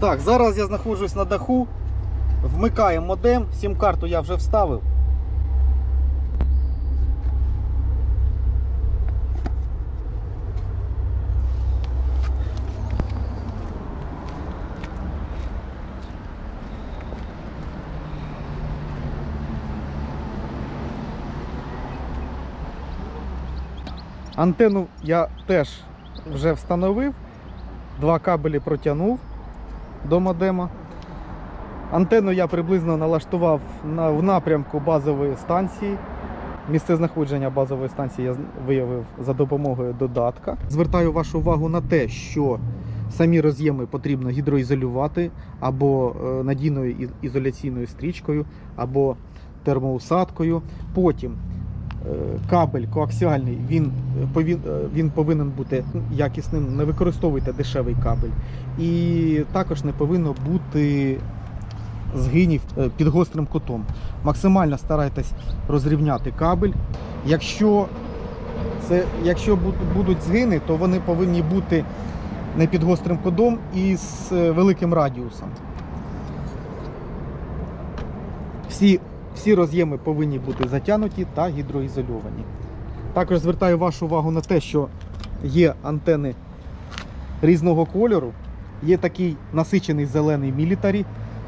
Так, зараз я знаходжусь на даху. Вмикаємо модем, сім-карту я вже вставив. Антенну я теж вже встановив. Два кабелі протягнув до модема. Антенну я приблизно налаштував на, в напрямку базової станції. Місце знаходження базової станції я виявив за допомогою додатка. Звертаю вашу увагу на те, що самі роз'єми потрібно гідроізолювати або е, надійною ізоляційною стрічкою, або термоусадкою. Потім кабель коаксіальний, він, е, е, він повинен бути якісним. Не використовуйте дешевий кабель. І також не повинно бути згинів е, під гострим кутом. Максимально старайтесь розрівняти кабель. Якщо, це, якщо будуть згини, то вони повинні бути не під гострим кутом і з великим радіусом. Всі, всі роз'єми повинні бути затягнуті та гідроізольовані. Також звертаю вашу увагу на те, що є антени різного кольору. Є такий насичений зелений мілітарі.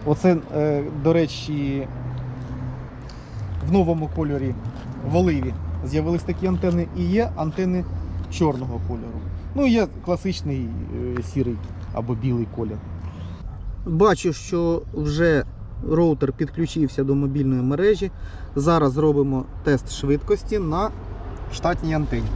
Оце, е, до речі, в новому кольорі в оливі з'явились такі антени. І є антени чорного кольору. Ну, є класичний е, сірий або білий колір. Бачу, що вже роутер підключився до мобільної мережі. Зараз зробимо тест швидкості на штатній антені.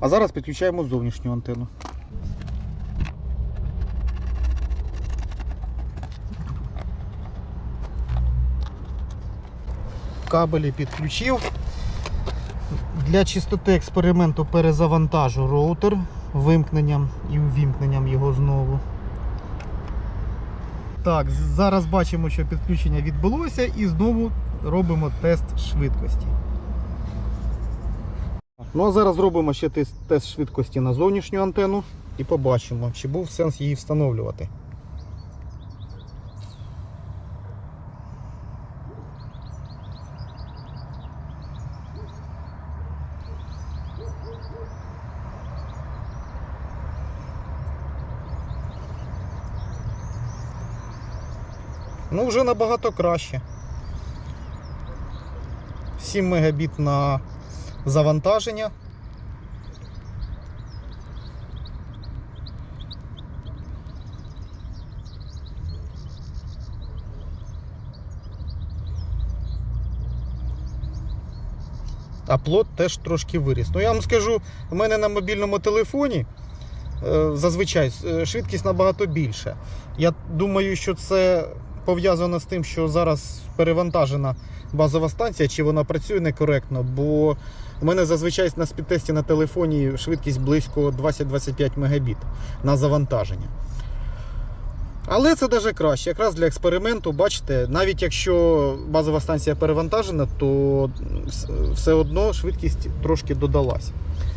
А зараз підключаємо зовнішню антенну. Кабелі підключив. Для чистоти експерименту перезавантажу роутер вимкненням і увімкненням його знову. Так, зараз бачимо, що підключення відбулося і знову робимо тест швидкості. Ну а зараз зробимо ще тест, швидкості на зовнішню антенну і побачимо, чи був сенс її встановлювати. Ну, вже набагато краще. 7 мегабіт на завантаження. А плот теж трошки виріс. Ну я вам скажу, у мене на мобільному телефоні е, зазвичай е, швидкість набагато більша. Я думаю, що це пов'язано з тим, що зараз перевантажена базова станція, чи вона працює некоректно, бо у мене зазвичай на спідтесті на телефоні швидкість близько 20-25 Мбіт на завантаження. Але це навіть краще. Якраз для експерименту, бачите, навіть якщо базова станція перевантажена, то все одно швидкість трошки додалась.